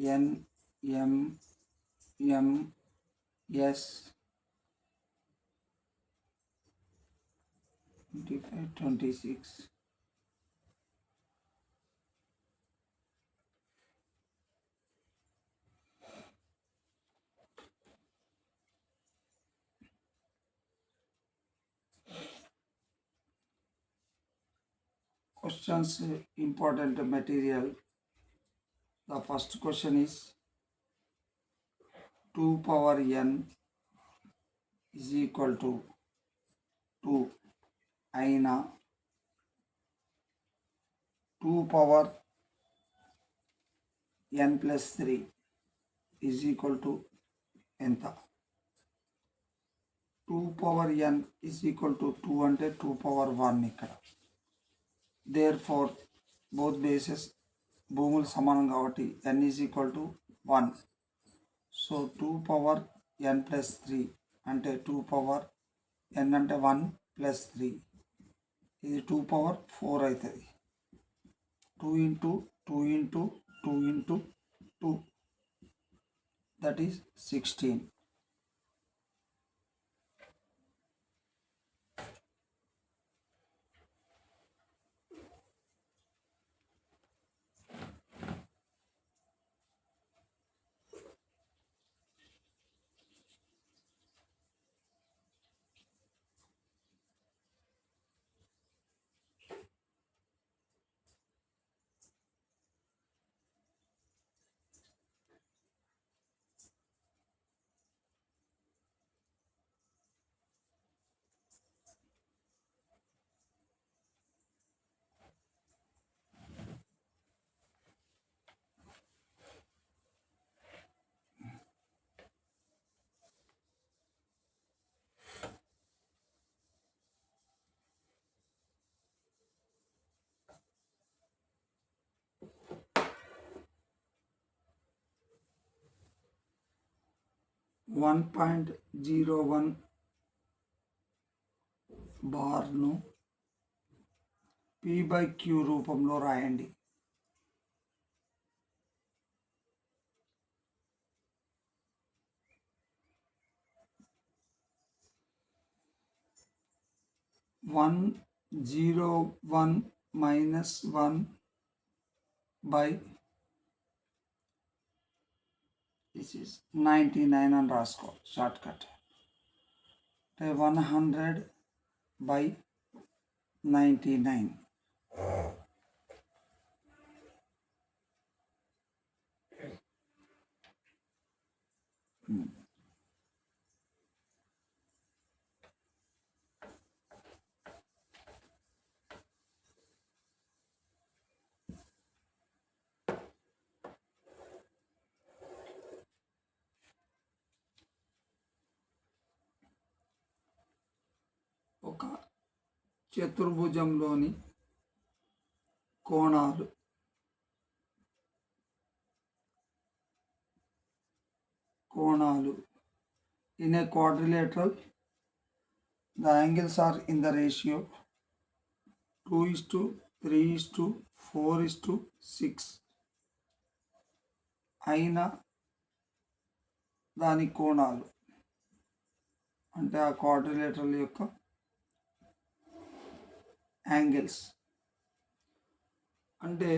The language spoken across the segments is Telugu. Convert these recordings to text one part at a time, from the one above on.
N M M S twenty five twenty six questions important material the first question is 2 power n is equal to 2 అయినా 2 power n plus 3 is equal to ఎంత 2 power n is equal to 2 అంటే 2 పవర్ 1 ఇక్కడ దేర్ ఫోర్ బోత్ బేసెస్ భూములు సమానం కాబట్టి n is equal to one so two power n plus three అంటే టూ పవర్ ఎన్ అంటే వన్ ప్లస్ త్రీ ఇది టూ పవర్ ఫోర్ అవుతుంది two into two into two into two that is sixteen one point zero one బార్ను P by queue రూపంలో రాయండి. One zero one minus one by This is 99 and Roscoe shortcut. The 100 by 99. చతుర్భుజంలోని కోణాలు. కోణాలు. In a quadrilateral the angles are in the ratio two is to three is to four is to six అయిన దాని కోణాలు. అంటే ఆ క్వాడ్రిలేటర్ యొక్క యాంగిల్స్. అంటే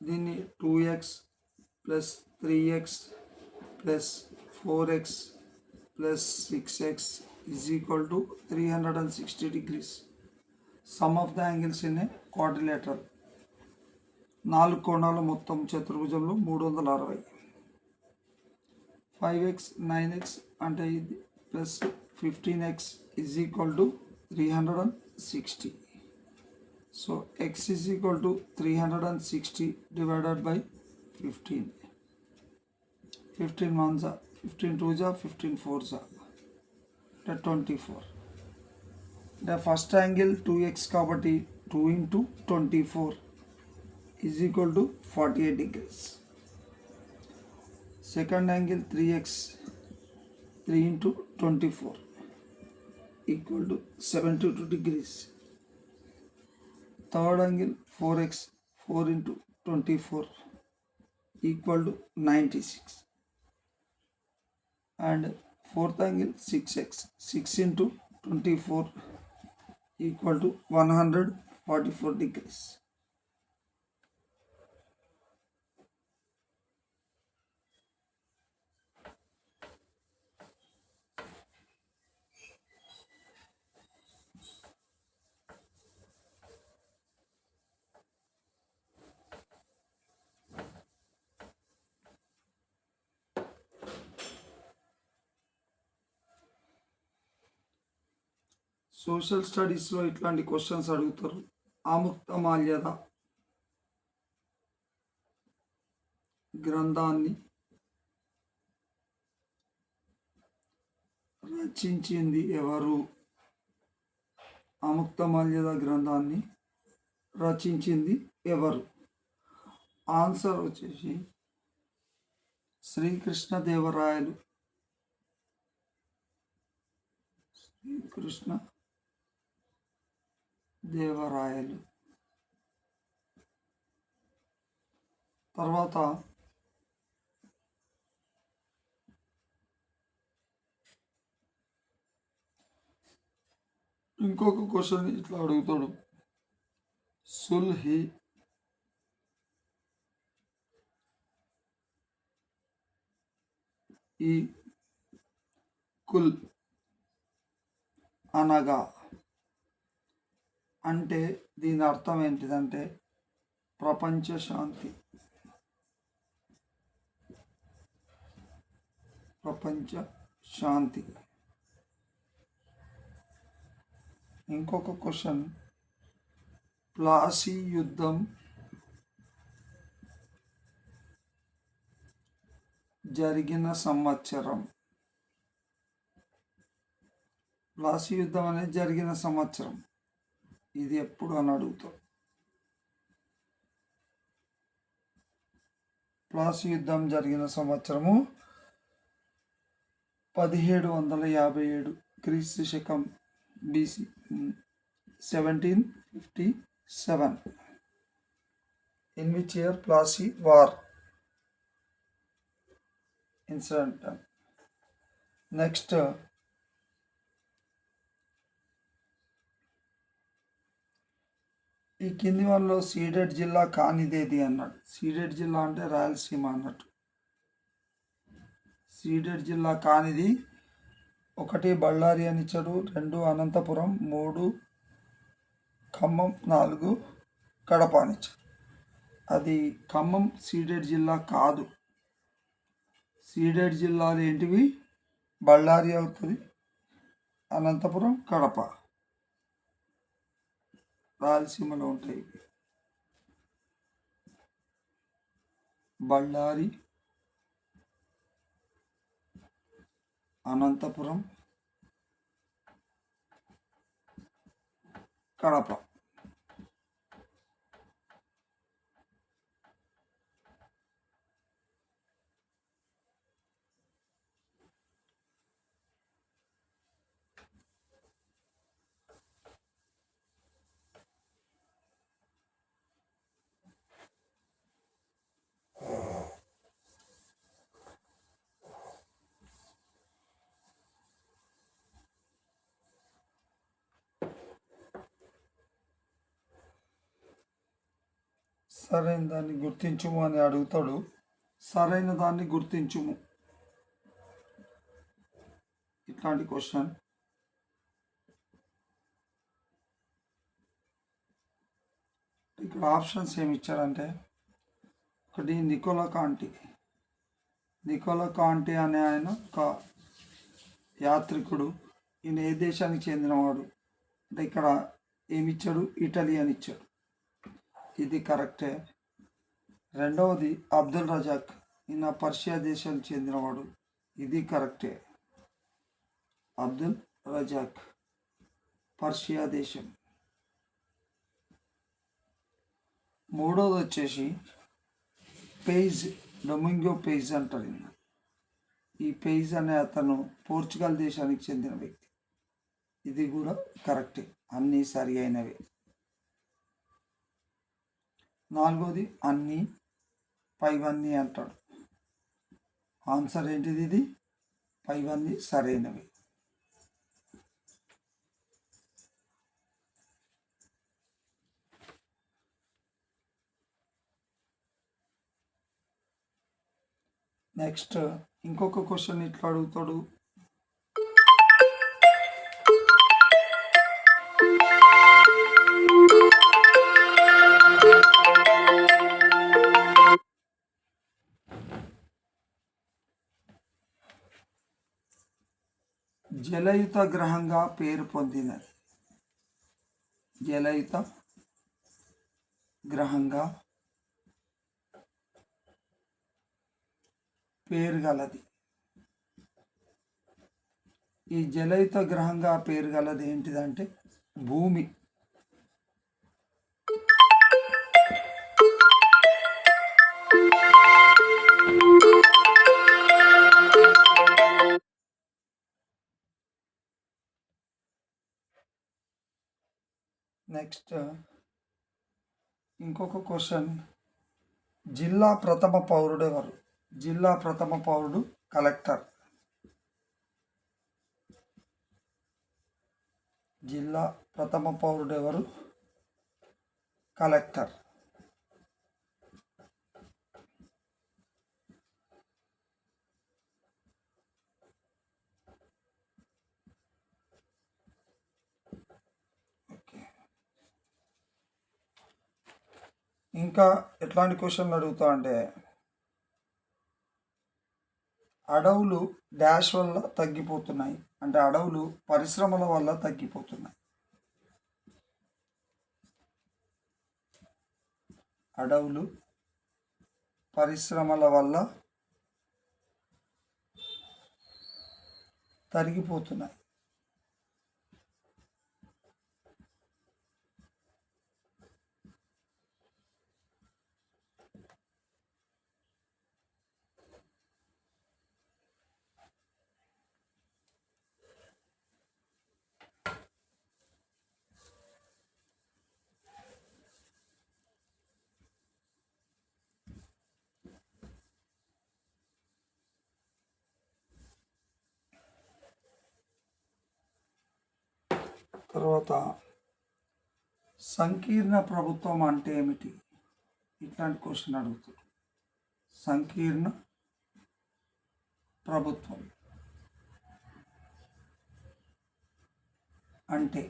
దీన్ని two x plus three x plus four x plus six x is equal to three hundred and sixty degrees. Sum of the angles in a quadrilateral నాలుగు కోణాలు మొత్తం చతుర్భుజంలో మూడు వందల అరవై. ఫైవ్ ఎక్స్ నైన్ ఎక్స్ అంటే ఇది plus fifteen x is equal to three hundred and sixty. So x is equal to 360 divided by 15. 15 ones are 15 twos are 15 fours are the 24. The first angle 2x kabati 2 into 24 is equal to 48 degrees. Second angle 3x 3 into 24 equal to 72 degrees. Third angle four x four into twenty four equal to ninety six. And fourth angle six x six into twenty four equal to one hundred forty four degrees. Social స్టడీస్లో ఇట్లాంటి క్వశ్చన్స్ అడుగుతారు. ఆముక్త మాల్యద గ్రంథాన్ని రచించింది ఎవరు? ఆముక్తమాల్యద గ్రంథాన్ని రచించింది ఎవరు? ఆన్సర్ వచ్చేసి శ్రీకృష్ణదేవరాయలు. శ్రీకృష్ణ దేవరాయలు. తర్వాత ఇంకొక క్వశ్చన్ ఇట్లా అడుగుతాడు. సుల్హి ఈ కుల్ అనగా అంటే దీని అర్థం ఏంటిదంటే ప్రపంచ శాంతి. ప్రపంచ శాంతి. ఇంకొక క్వశ్చన్. ప్లాసీ యుద్ధం జరిగిన సంవత్సరం. ప్లాసీ యుద్ధం అనేది జరిగిన సంవత్సరం. ఇది ఎప్పుడు అని అడుగుతాం. ప్లాసీ యుద్ధం జరిగిన సంవత్సరము పదిహేడు వందల యాభై ఏడు క్రీస్తు శకం BC seventeen fifty seven in which year Plassey war incident next ఈ కింది వాళ్ళలో సీడెడ్ జిల్లా కానిదేది అన్నాడు. సీడెడ్ జిల్లా అంటే రాయలసీమ అన్నట్టు. సీడెడ్ జిల్లా కానిది ఒకటి బళ్ళారి అని ఇచ్చాడు రెండు అనంతపురం మూడు ఖమ్మం నాలుగు కడప అని ఇచ్చాడు. అది ఖమ్మం సీడెడ్ జిల్లా కాదు. సీడెడ్ జిల్లాలు ఏంటివి? బళ్ళారి అవుతుంది అనంతపురం కడప. రాయలసీమలో ఉంటాయి. బళ్ళారి అనంతపురం కడప. సరైన దాన్ని గుర్తించుము అని అడుగుతాడు. సరైన దాన్ని గుర్తించుము. ఇట్లాంటి క్వశ్చన్. ఇక్కడ ఆప్షన్స్ ఏమి ఇచ్చారంటే ఒకటి నికోలా కాంటి. నికోలా కాంటి అనే ఆయన ఒక యాత్రికుడు. ఈయన ఏ దేశానికి చెందినవాడు? అంటే ఇక్కడ ఏమి ఇచ్చాడు? ఇటలీ అని ఇచ్చాడు. ఇది కరెక్టే. రెండవది అబ్దుల్ రజాక్ ఈయన పర్షియా దేశానికి చెందినవాడు. ఇది కరెక్టే. అబ్దుల్ రజాక్ పర్షియా దేశం. మూడోది వచ్చేసి పేజ్ డొమింగో పేజ్ అంటారు ఈయన. ఈ పేజ్ అనే అతను పోర్చుగల్ దేశానికి చెందిన వ్యక్తి. ఇది కూడా కరెక్టే. అన్నీ సరి అయినవే. నాలుగోది అన్నీ పైవన్నీ అంటాడు. ఆన్సర్ ఏంటిది ఇది? పైవన్నీ సరైనవి. నెక్స్ట్ ఇంకొక క్వశ్చన్ ఇట్లా అడుగుతాడు. జలయుత గ్రహంగా పేరు పొందినది. జలయుత గ్రహంగా పేరు గలది. ఈ జలయుత గ్రహంగా పేరు గలది ఏంటిదంటే భూమి. నెక్స్ట్ uh, ఇంకొక క్వశ్చన్ జిల్లా ప్రథమ పౌరుడు ఎవరు? జిల్లా ప్రథమ పౌరుడు కలెక్టర్. జిల్లా ప్రథమ పౌరుడు ఎవరు? కలెక్టర్. ఇంకా ఎట్లాంటి క్వశ్చన్లు అడుగుతా అంటే అడవులు డాష్ వల్ల తగ్గిపోతున్నాయి. అంటే అడవులు పరిశ్రమల వల్ల తగ్గిపోతున్నాయి. అడవులు పరిశ్రమల వల్ల తరిగిపోతున్నాయి. తర్వాత సంకీర్ణ ప్రభుత్వం అంటే ఏమిటి? ఇట్లాంటి క్వశ్చన్ అడుగుతారు సంకీర్ణ ప్రభుత్వం అంటే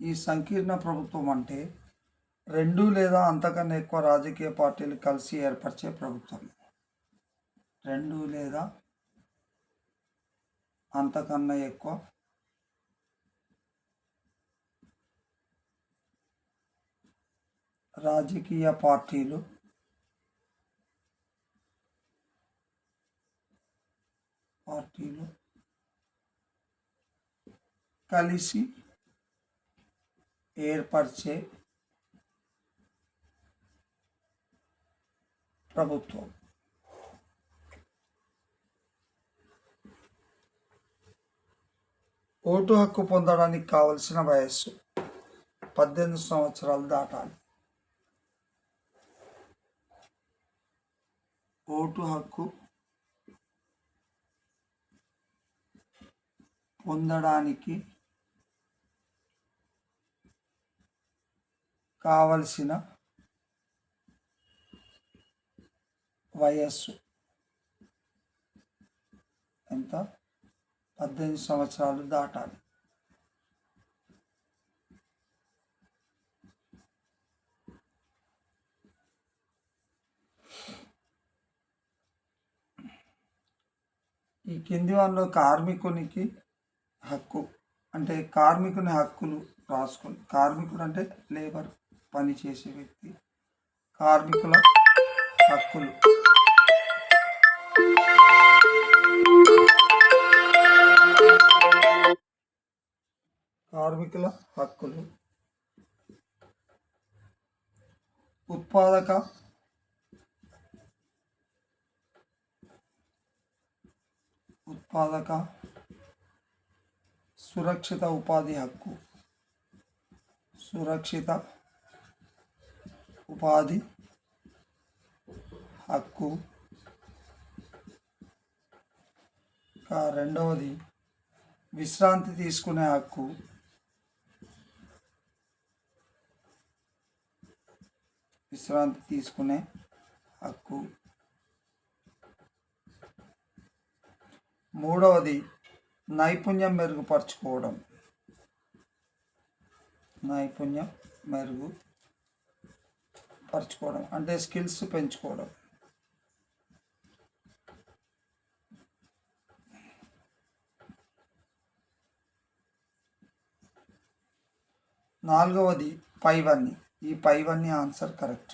ఈ సంకీర్ణ ప్రభుత్వం అంటే రెండు లేదా అంతకన్నా ఎక్కువ రాజకీయ పార్టీలు కలిసి ఏర్పరిచే ప్రభుత్వం. రెండు లేదా అంతకన్నా ఎక్కువ రాజకీయ పార్టీలు. పార్టీలు. కలిసి ఏర్పరిచే ప్రభుత్వం. ఓటు హక్కు పొందడానికి కావలసిన వయస్సు పద్దెనిమిది సంవత్సరాలు దాటాలి. ఓటు హక్కు పొందడానికి కావలసిన వయస్సు ఎంత? పద్దెనిమిది సంవత్సరాలు దాటాలి. ఈ కింది వనలో కార్మికునికి హక్కు అంటే కార్మికుని హక్కులు రాసుకుని కార్మికుడు అంటే లేబర్ పని చేసే వ్యక్తి కార్మికుల హక్కులు. కార్మికుల హక్కులు. ఉత్పాదక ఉత్పాదక సురక్షిత ఉపాధి హక్కు. సురక్షిత ఉపాధి హక్కు. రెండవది విశ్రాంతి తీసుకునే హక్కు. విశ్రాంతి తీసుకునే హక్కు. మూడవది నైపుణ్యం మెరుగుపరచుకోవడం. నైపుణ్యం మెరుగు పరచుకోవడం అంటే స్కిల్స్ పెంచుకోవడం. నాలుగవది పైవన్నీ. ఈ పైవన్నీ ఆన్సర్ కరెక్ట్.